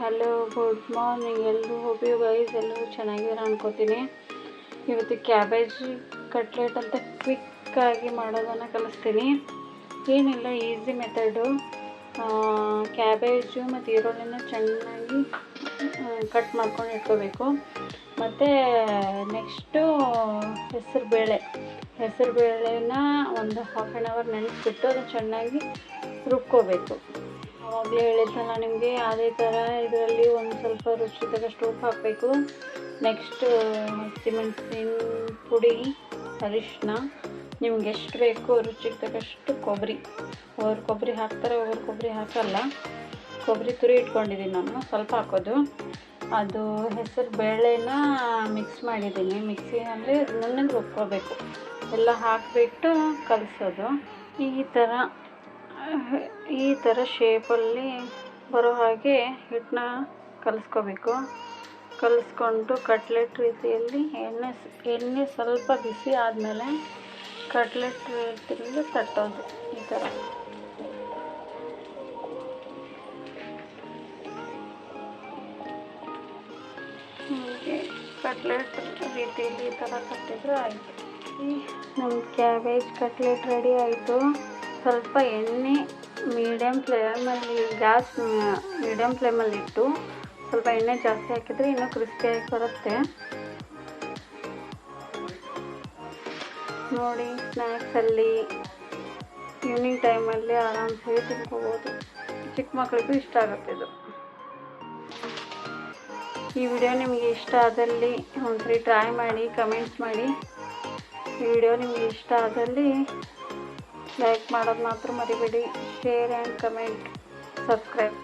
Hello good morning ಎಲ್ಲರೂ ಹೋಗಿ guys ಎಲ್ಲರೂ ಚೆನ್ನಾಗಿರೋ ಅನ್ಕೋತೀನಿ. ಇವತ್ತು ಕ್ಯಾಬೇಜ್ ಕಟ್ಲೆಟ್ ಅಂತ ಕ್ವಿಕ್ಕಾಗಿ ಮಾಡೋದನ್ನು ಕಲಿಸ್ತೀನಿ. ಏನಿಲ್ಲ ಈಸಿ ಮೆಥಡು ಕ್ಯಾಬೇಜು ಮತ್ತು ಈರುಳ್ಳಿನ ಚೆನ್ನಾಗಿ ಕಟ್ ಮಾಡ್ಕೊಂಡು ಇಟ್ಕೋಬೇಕು. ಮತ್ತು ನೆಕ್ಸ್ಟು ಹೆಸರು ಬೇಳೆ. ಹೆಸರು ಬೇಳೆನ ಒಂದು ಹಾಫ್ ಆ್ಯನ್ ಅವರ್ ನೆನೆಸ್ಬಿಟ್ಟು ಅದನ್ನು ಚೆನ್ನಾಗಿ ರುಬ್ಕೋಬೇಕು. ಆವಾಗಲೇ ಹೇಳಿದ್ನಲ್ಲ ನಿಮಗೆ ಅದೇ ಥರ ಇದರಲ್ಲಿ ಒಂದು ಸ್ವಲ್ಪ ರುಚಿ ತಕ್ಕಷ್ಟು ಉಪ್ಪು ಹಾಕಬೇಕು. ನೆಕ್ಸ್ಟ್ ಹಸಿಮೆಣಸಿನ ಪುಡಿ ಅರಿಶಿನ ನಿಮ್ಗೆ ಎಷ್ಟು ಬೇಕು ರುಚಿಗೆ ತಕ್ಕಷ್ಟು ಕೊಬ್ಬರಿ ಒಬ್ಬರು ಕೊಬ್ಬರಿ ಹಾಕ್ತಾರೆ ಒಬ್ಬರು ಕೊಬ್ಬರಿ ಹಾಕಲ್ಲ. ಕೊಬ್ಬರಿ ತುರಿ ಇಟ್ಕೊಂಡಿದ್ದೀನಿ ನಾನು, ಸ್ವಲ್ಪ ಹಾಕೋದು. ಅದು ಹೆಸರು ಬೇಳೆನ ಮಿಕ್ಸ್ ಮಾಡಿದ್ದೀನಿ ಮಿಕ್ಸಿನಲ್ಲಿ ನುಣ್ಣಗೆ ರುಬ್ಕೋಬೇಕು. ಎಲ್ಲ ಹಾಕಿಬಿಟ್ಟು ಕಲಿಸೋದು. ಈ ಥರ ಈ ಥರ ಶೇಪಲ್ಲಿ ಬರೋ ಹಾಗೆ ಹಿಟ್ಟನ್ನ ಕಲಿಸ್ಕೋಬೇಕು. ಕಲಿಸ್ಕೊಂಡು ಕಟ್ಲೆಟ್ ರೀತಿಯಲ್ಲಿ ಎಣ್ಣೆ ಎಣ್ಣೆ ಸ್ವಲ್ಪ ಬಿಸಿ ಆದಮೇಲೆ ಕಟ್ಲೆಟ್ ರೀತಿಯಲ್ಲಿ ತಟ್ಟೋದು ಈ ಥರ ಹೀಗೆ ಕಟ್ಲೆಟ್ ರೀತಿಯಲ್ಲಿ ಈ ಥರ ತಟ್ಟಿದ್ರೆ ಆಯಿತು. ನಮ್ಮ ಕ್ಯಾಬೇಜ್ ಕಟ್ಲೆಟ್ ರೆಡಿ ಆಯಿತು. ಸ್ವಲ್ಪ ಎಣ್ಣೆ ಮೀಡಿಯಮ್ ಫ್ಲೇಮಲ್ಲಿ ಗ್ಯಾಸ್ ಮೀಡಿಯಮ್ ಫ್ಲೇಮಲ್ಲಿ ಇಟ್ಟು ಸ್ವಲ್ಪ ಎಣ್ಣೆ ಜಾಸ್ತಿ ಹಾಕಿದರೆ ಇನ್ನೂ ಕ್ರಿಸ್ಪಿಯಾಗಿ ಬರುತ್ತೆ. ನೋಡಿ ಸ್ನ್ಯಾಕ್ಸಲ್ಲಿ ಈವ್ನಿಂಗ್ ಟೈಮಲ್ಲಿ ಆರಾಮ್ಸೆ ತಿನ್ಕೋಬೋದು. ಚಿಕ್ಕ ಮಕ್ಕಳಿಗೂ ಇಷ್ಟ ಆಗುತ್ತೆ ಇದು. ಈ ವಿಡಿಯೋ ನಿಮಗೆ ಇಷ್ಟ ಆದಲ್ಲಿ ಒಂದ್ಸರಿ ಟ್ರೈ ಮಾಡಿ ಕಮೆಂಟ್ಸ್ ಮಾಡಿ. ಈ ವಿಡಿಯೋ ನಿಮಗೆ ಇಷ್ಟ ಆದಲ್ಲಿ ಲೈಕ್ ಮಾಡೋದು ಮಾತ್ರ ಮರಿಬೇಡಿ. Share and comment subscribe